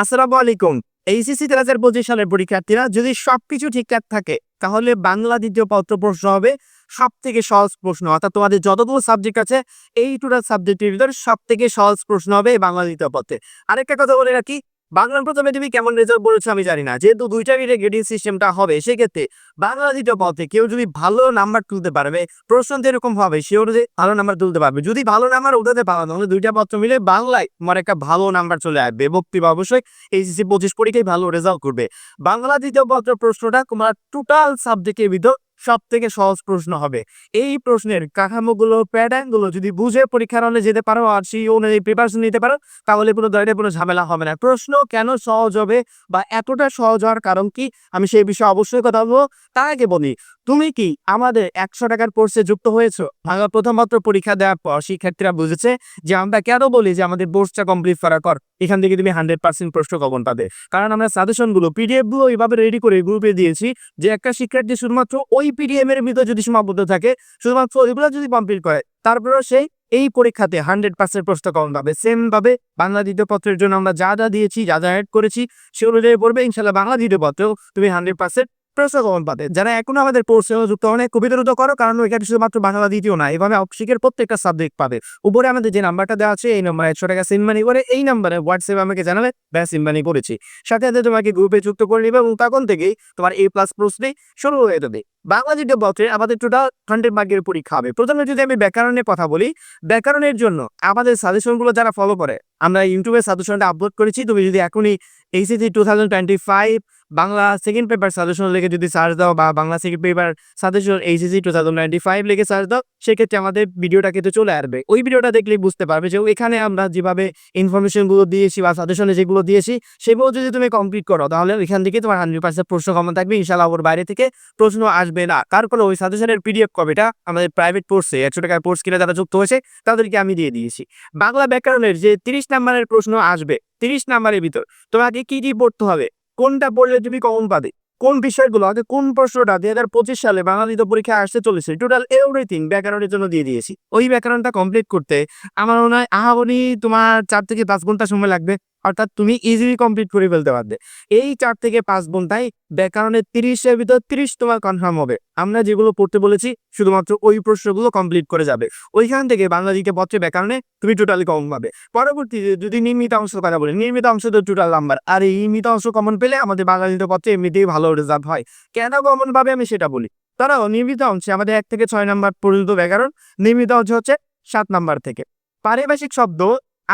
আসসালামু আলাইকুম। এইচএসসি দু হাজার পঁচিশ সালের পরীক্ষার্থীরা যদি সবকিছু ঠিকঠাক থাকে, তাহলে বাংলা দ্বিতীয় পত্র প্রশ্ন হবে সব থেকে সহজ প্রশ্ন। অর্থাৎ তোমাদের যতগুলো সাবজেক্ট আছে, এই টোটাল সাবজেক্টের ভিতরে সব থেকে সহজ প্রশ্ন হবে বাংলা দ্বিতীয় পত্রে। আরেকটা কথা বলে রাখি বাংলা প্রথমে তুমি কেমন রেজাল্ট বলেছ আমি জানি না। যেহেতু দুইটা মিলে গ্রেডিং সিস্টেমটা হবে, সেক্ষেত্রে বাংলা দ্বিতীয় পথে কেউ যদি ভালো নাম্বার তুলতে পারবে, প্রশ্ন এরকম হবে সে অনুযায়ী ভালো নাম্বার তুলতে পারবে। যদি ভালো নাম্বার উঠাতে পারো, তাহলে দুইটা পত্র মিলে বাংলায় তোমার একটা ভালো নাম্বার চলে আসবে। ভক্তি অবশ্যই এইচএসসি পঁচিশ পরীক্ষায় ভালো রেজাল্ট করবে। বাংলা দ্বিতীয় পত্র প্রশ্নটা তোমার টোটাল সাবজেক্টের ভিতর সব থেকে সহজ প্রশ্ন হবে। এই প্রশ্নের কাঠামোগুলো, প্যাটার্নগুলো যদি বুঝে পরীক্ষার হলে যেতে পারো আর সেই অনুযায়ী প্রিপারেশন নিতে পারো, তাহলে কোনো দরিদ্র কোনো ঝামেলা হবে না। প্রশ্ন কেন সহজ হবে বা এতটা সহজ হওয়ার কারণ কি? আমি সেই বিষয়ে অবশ্যই কথা বলব। তার আগে বলি, তুমি কি আমাদের একশো টাকার কোর্সে যুক্ত হয়েছো? বাংলা প্রথম পত্র পরীক্ষা দেওয়ার পর শিক্ষার্থীরা বুঝেছে যে আমরা কেন বলি যে আমাদের কোর্সটা কমপ্লিট করার পর এখান থেকে তুমি হান্ড্রেড পার্সেন্ট প্রশ্ন কমন পাবে। কারণ আমরা সাজেশনগুলো পিডিএফগুলো এইভাবে রেডি করে গ্রুপে দিয়েছি যে একটা শিক্ষার্থী শুধুমাত্র ওই পিডিএম এর ভিতরে যদি সীমাবদ্ধ থাকে, শুধুমাত্র ওইগুলো যদি কমপ্লিট করে, তারপরেও সেই এই পরীক্ষাতে হান্ড্রেড পার্সেন্ট প্রশ্ন কমন পাবে। সেম ভাবে বাংলা দ্বিতীয় পত্রের জন্য আমরা যা যা দিয়েছি, যা যা অ্যাড করেছি, সে অনুযায়ী পড়বে। ইনশাল্লাহ বাংলা দ্বিতীয় পত্রেও তুমি হান্ড্রেড পার্সেন্ট প্রশ্ন কমন পাবে যারা এখনও আমাদের কোর্সে যুক্ত অনেক খুবই দ্রুত করো, কারণ এখানে শুধুমাত্র বাংলা দ্বিতীয় না, এভাবে অপশিকের প্রত্যেকটা সাবজেক্ট পাবে। উপরে আমাদের যে নাম্বারটা দেওয়া আছে, এই নাম্বারে একশো টাকা সিনমানি করে, এই নাম্বারে হোয়াটসঅ্যাপে আমাকে জানাবে, ব্যাস সিনমানি করেছি। সাথে সাথে তোমাকে গ্রুপে যুক্ত করে নিবে এবং তখন থেকেই তোমার এ প্লাস প্রশ্নে শুরু হয়ে যাবে। বাংলা দ্বিতীয় পত্রে আমাদের টোটাল হান্ড্রেড মার্কের পরীক্ষা হবে। প্রথমে যদি আমি ব্যাকরণের কথা বলি, ব্যাকরণের জন্য আমাদের সাজেশনগুলো যারা ফলো করে, আমরা ইউটিউবে সাজেশনটা আপলোড করেছি, তুমি যদি এখনই HSC two thousand twenty five Bangla second paper suggestion লিখে যদি সার্চ দাও বা Bangla second paper suggestion HSC two thousand ninety five লিখে সার্চ দাও, সেক্ষেত্রে আমাদের ভিডিওটা কিন্তু চলে আসবে। ওই ভিডিওটা দেখলেই বুঝতে পারবে যে এখানে আমরা যেভাবে ইনফরমেশনগুলো দিয়েছি বা সাজেশনে যেগুলো দিয়েছি, সেগুলো যদি তুমি কমপ্লিট করো, তাহলে এখান থেকে তোমার হান্ড্রেড পার্সেন্ট প্রশ্ন কমন থাকবে। ইনশাল্লাহ ওর বাইরে থেকে প্রশ্ন আসবে না। তারপরে ওই সাজেশনের পিডিএফ কপিটা আমাদের প্রাইভেট কোর্সে একশো টাকার কোর্স কিনে যারা যুক্ত হয়েছে, তাদেরকে আমি দিয়ে দিয়েছি। বাংলা ব্যাকরণের যে তিরিশ নাম্বারের প্রশ্ন আসবে, তিরিশ নাম্বারের ভিতর তোমাকে কি কি পড়তে হবে? কোনটা পড়লে তুমি কমন পাবে? কোন বিষয়গুলো? আগে কোন প্রশ্নটা? দুই হাজার পঁচিশ সালে বাঙালিতে পরীক্ষা আসতে চলেছে। টোটাল এভরিথিং ব্যাকরণের জন্য দিয়ে দিয়েছি। ওই ব্যাকরণটা কমপ্লিট করতে আমার মনে হয় আহাবনি তোমার চার থেকে পাঁচ ঘণ্টা সময় লাগবে। অর্থাৎ তুমি ইজিলি কমপ্লিট করে ফেলতে পারবে। এই চার থেকে পাঁচ ঘন্টায় ব্যাকরণের তিরিশের ভিতর তিরিশ তোমার কনফার্ম হবে। আমরা যেগুলো পড়তে বলেছি, শুধুমাত্র ওই প্রশ্নগুলো কমপ্লিট করে যাবে। ওইখান থেকে বাংলা দিকে পত্রে ব্যাকরণে তুমি টোটালি কমন পাবে। পরবর্তীতে যদি নির্মিত অংশ কথা বলি, নির্মিত অংশ তো টোটাল নাম্বার আর এই নির্মিত অংশ কমন পেলে আমাদের বাংলা দিতে পত্রে এমনিতেই ভালো রেজাল্ট হয়। কেন কমন পাবে আমি সেটা বলি? তারাও নির্মিত অংশে আমাদের এক থেকে ছয় নাম্বার পর্যন্ত ব্যাকরণ, নির্মিত অংশ হচ্ছে সাত নাম্বার থেকে। পারিভাষিক শব্দ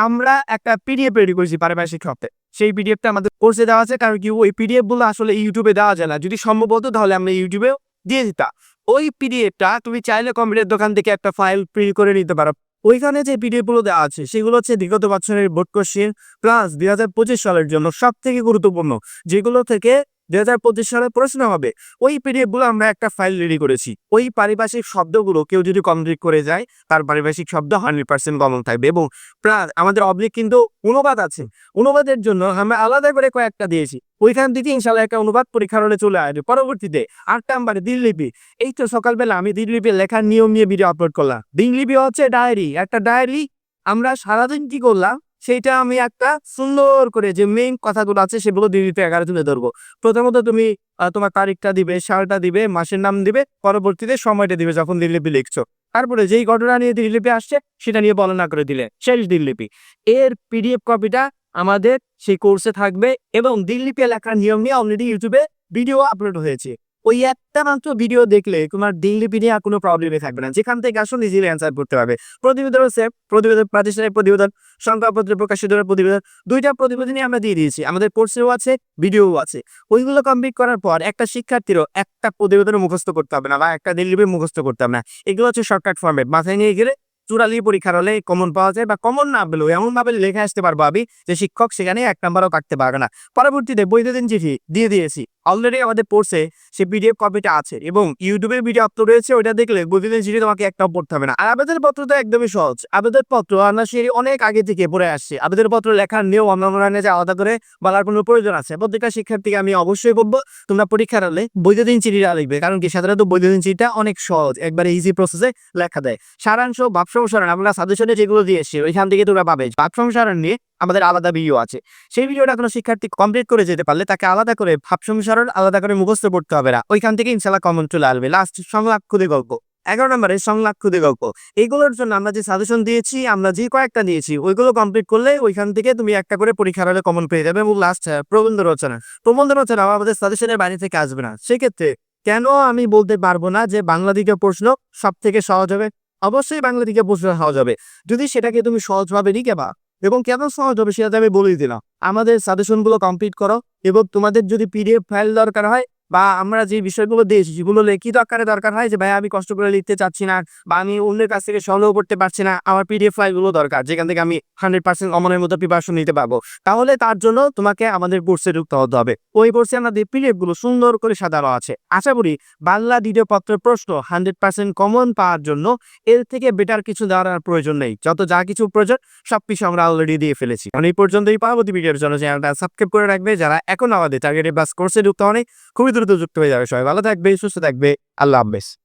আমরা একটা পিডিএফ রেডি করেছি পারিভাষিক শব্দে সেই পিডিএফটা আমাদের কোর্সে দেওয়া আছে, কারণ কি ওই পিডিএফগুলো আসলে ইউটিউবে দেওয়া যায় না। যদি সম্ভব হতো তাহলে আমরা ইউটিউবে দিয়ে দিতাম। ওই পিডিএফটা তুমি চাইলে কম্পিউটার দোকান থেকে একটা ফাইল প্রিন্ট করে নিতে পারো। ওইখানে যে পিডিএফগুলো দেওয়া আছে, সেগুলো হচ্ছে বিগত বছরের বোর্ড কোশ্চেন প্লাস দুই হাজার পঁচিশ সালের জন্য সব থেকে গুরুত্বপূর্ণ, যেগুলো থেকে দুই হাজার পঁচিশ সালে প্রশ্ন হবে, ওই পিডিএফগুলো আমরা একটা ফাইল রেডি করেছি। ওই পারিভাষিক শব্দগুলো কেউ যদি কমপ্লিট করে যায়, তার পারিভাষিক শব্দ হান্ড্রেড পার্সেন্ট কমন থাকবে এবং প্লাস আমাদের অবলিক কিন্তু অনুবাদ আছে। অনুবাদের জন্য আমরা আলাদা করে কয়েকটা দিয়েছি। ওইখান থেকে ইনশাল্লাহ একটা অনুবাদ পরীক্ষার হলে চলে আসবে। পরবর্তীতে আট নাম্বারে দিনলিপি এই তো সকালবেলা আমি দিনলিপি লেখার নিয়ম নিয়ে ভিডিও আপলোড করলাম। দিনলিপি হচ্ছে ডায়েরি একটা ডায়েরি আমরা সারাদিন কি করলাম? সেইটা আমি একটা সুন্দর করে যে মেইন কথাগুলো আছে সেগুলো দিল্লিতে এগারো তুলে ধরবো। প্রথমত তুমি তোমার তারিখটা দিবে, সালটা দিবে, মাসের নাম দিবে, পরবর্তীতে সময়টা দিবে যখন দিল্লিপি লিখছো। তারপরে যেই ঘটনা নিয়ে দিল্লিপি আসছে সেটা নিয়ে বর্ণনা করে দিলে। শেষ দিল্লিপি। এর পিডিএফ কপিটা আমাদের সেই কোর্সে থাকবে এবং দিল্লিপি লেখার নিয়ম নিয়ে অলরেডি ইউটিউবে ভিডিও আপলোড হয়েছে। ওই একটা মাত্র ভিডিও দেখলে তোমার দিল্লিপি নিয়ে আর কোনো প্রবলেমই থাকবে না। যেখান থেকে আসলে ইজিলি অ্যান্সার করতে পারবে। প্রতিবেদন হচ্ছে প্রতিবেদন প্রাতিষ্ঠানিক প্রতিবেদন, সংবাদপত্রে প্রকাশিত প্রতিবেদন। দুইটা প্রতিবেদনই আমরা দিয়ে দিয়েছি। আমাদের কোর্সেও আছে ভিডিও আছে। ওইগুলো কমপ্লিট করার পর একটা শিক্ষার্থীরও একটা প্রতিবেদন মুখস্থ করতে হবে না বা একটা দিল্লিপি মুখস্থ করতে হবে না। এগুলো হচ্ছে শর্টকাট ফর্মেট মাথায় নিয়ে গেলে চূড়ালি পরীক্ষার হলে কমন পাওয়া যায় বা কমন না পেলেও এমন ভাবে লেখা আসতে পারব আমি যে শিক্ষক সেখানে এক নাম্বারও কাটতে পারবে না। পরবর্তীতে বৈদ্যুতিন চিঠি দিয়ে দিয়েছি। অলরেডি আমাদের কোর্সে সে পিডিএফ কপিটা আছে এবং ইউটিউবে ভিডিও আপলোড রয়েছে ওইটা দেখলে বৈদ্যুতিন চিঠি তোমাকে একটাও পড়তে হবে না। আর আবেদন পত্র তো একদমই সহজ। আবেদন পত্র আমরা সেই অনেক আগে থেকে পড়ে আসছি। আবেদন পত্র লেখার নিয়ম আমরা মনে যে আলাদা করে বলার কোনো প্রয়োজন আছে। প্রত্যেকটা শিক্ষার্থীকে আমি অবশ্যই বলব, তোমরা পরীক্ষার হলে বৈদ্যুতিন চিঠিটা লিখবে। কারণ কি সাধারণত বৈদ্যুতিন চিঠিটা অনেক সহজ, একবারে ইজি প্রসেসে লেখা দেয়। সারাংশ, ভাবস সংসারণ আমরা সাজেশনে যেগুলো দিয়েছি, ওইখান থেকে তোমরা পাবে। ভাব সংসারণ নিয়ে আমাদের আলাদা ভিডিও আছে। সেই ভিডিওটা কোনো শিক্ষার্থী কমপ্লিট করে যেতে পারলে তাকে আলাদা করে ভাব সংসারণ আলাদা করে মুখস্থ পড়তে হবে না। ওইখান থেকে ইনশাল্লাহ কমন চলে আসবে। লাস্ট সংলাপ খুদে গল্প। এগারো নম্বরে সংলাপ খুদে গল্প। এইগুলোর জন্য আমরা যে সাজেশন দিয়েছি, আমরা যে কয়েকটা দিয়েছি, ওইগুলো কমপ্লিট করলে ওইখান থেকে তুমি একটা করে পরীক্ষার হলে কমন পেয়ে যাবে এবং লাস্ট প্রবন্ধ রচনা। প্রবন্ধ রচনা আমাদের সাজেশনের বাইরে থেকে আসবে না। সেক্ষেত্রে কেন আমি বলতে পারব না যে বাংলা দিকে প্রশ্ন সব থেকে সহজ হবে? অবশ্যই বাংলা থেকে প্রশ্ন হওয়া যাবে। যদি সেটাকে তুমি সহজভাবে লিখে বা এবং কেন সহজ হবে সেটা আমি বলেই দিলাম। আমাদের সাজেশনগুলো কমপ্লিট করো এবং তোমাদের যদি পিডিএফ ফাইল দরকার হয় বা আমরা যে বিষয়গুলো দিয়েছি যেগুলো লিখিত আকারে দরকার হয়? যে ভাই, আমি কষ্ট করে লিখতে চাচ্ছি না বা আমি অন্যের কাছ থেকে সংগ্রহ করতে পারছি না, আমার পিডিএফ ফাইলগুলো দরকার, যেখান থেকে আমি হান্ড্রেড পার্সেন্ট অমনের মতো প্রিপারেশন নিতে পারব। তাহলে তার জন্য তোমাকে আমাদের কোর্সে যুক্ত হতে হবে। ওই কোর্সে আমাদের পিডিএফগুলো সুন্দর করে সাজানো আছে, আশা করি বাংলা দ্বিতীয় পত্রের প্রশ্ন হান্ড্রেড পার্সেন্ট কমন পাওয়ার জন্য এর থেকে বেটার কিছু দেওয়ার প্রয়োজন নেই। যত যা কিছু প্রয়োজন, সব কিছু আমরা অলরেডি দিয়ে ফেলেছি। মানে এই পর্যন্তই। পরবর্তী ভিডিওর জন্য চ্যানেলটা সাবস্ক্রাইব করে রাখবে। যারা এখন আমাদের টার্গেটে বাস কোর্সে যুক্ত হয়নি, খুবই দ্রুত যুক্ত হয়ে যাবে। সবাই ভালো থাকবে সুস্থ থাকবে। আল্লাহ হাফবেজ